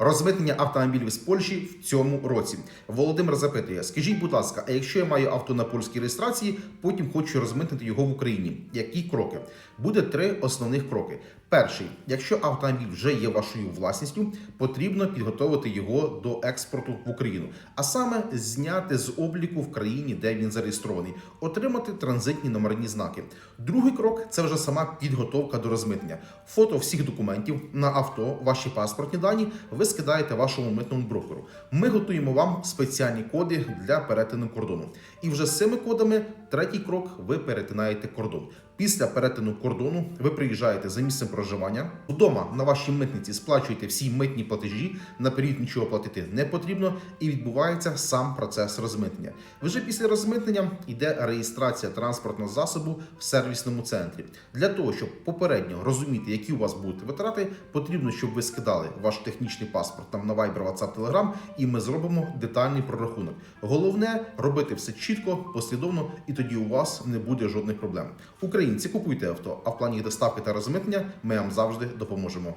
Розмитнення автомобілів з Польщі в цьому році. Володимир запитує: скажіть, будь ласка, а якщо я маю авто на польській реєстрації, потім хочу розмитнити його в Україні? Які кроки? Буде три основних кроки. Перший, якщо автомобіль вже є вашою власністю, потрібно підготовити його до експорту в Україну, а саме зняти з обліку в країні, де він зареєстрований, отримати транзитні номерні знаки. Другий крок це вже сама підготовка до розмитнення. Фото всіх документів на авто, ваші паспортні дані ви скидаєте вашому митному брокеру. Ми готуємо вам спеціальні коди для перетину кордону. І вже з цими кодами третій крок ви перетинаєте кордон. Після перетину кордону ви приїжджаєте за місцем проживання. Вдома на вашій митниці сплачуєте всі митні платежі. Наперед нічого платити не потрібно, і відбувається сам процес розмитнення. Вже після розмитнення йде реєстрація транспортного засобу в сервісному центрі. Для того щоб попередньо розуміти, які у вас будуть витрати, потрібно, щоб ви скидали ваш технічний паспорт там на Viber, WhatsApp, Telegram, і ми зробимо детальний прорахунок. Головне робити все чітко, послідовно, і тоді у вас не буде жодних проблем. Українці купуйте авто, а в плані доставки та розмитнення ми вам завжди допоможемо.